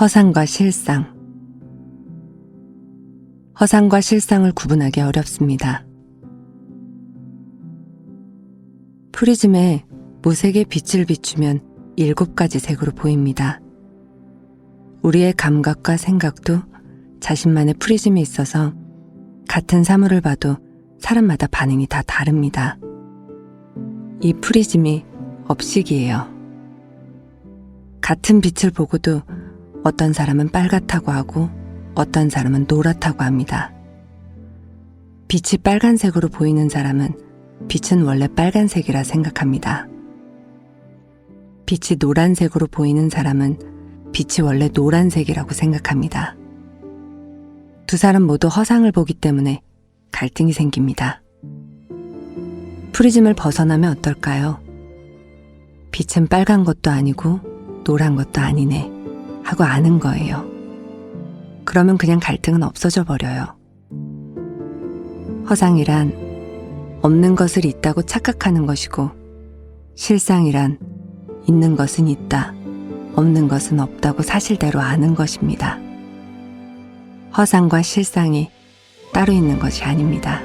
허상과 실상. 허상과 실상을 구분하기 어렵습니다. 프리즘에 무색의 빛을 비추면 일곱 가지 색으로 보입니다. 우리의 감각과 생각도 자신만의 프리즘에 있어서 같은 사물을 봐도 사람마다 반응이 다 다릅니다. 이 프리즘이 업식이에요. 같은 빛을 보고도 어떤 사람은 빨갛다고 하고 어떤 사람은 노랗다고 합니다. 빛이 빨간색으로 보이는 사람은 빛은 원래 빨간색이라 생각합니다. 빛이 노란색으로 보이는 사람은 빛이 원래 노란색이라고 생각합니다. 두 사람 모두 허상을 보기 때문에 갈등이 생깁니다. 프리즘을 벗어나면 어떨까요? 빛은 빨간 것도 아니고 노란 것도 아니네 하고 아는 거예요. 그러면 그냥 갈등은 없어져 버려요. 허상이란 없는 것을 있다고 착각하는 것이고 실상이란 있는 것은 있다, 없는 것은 없다고 사실대로 아는 것입니다. 허상과 실상이 따로 있는 것이 아닙니다.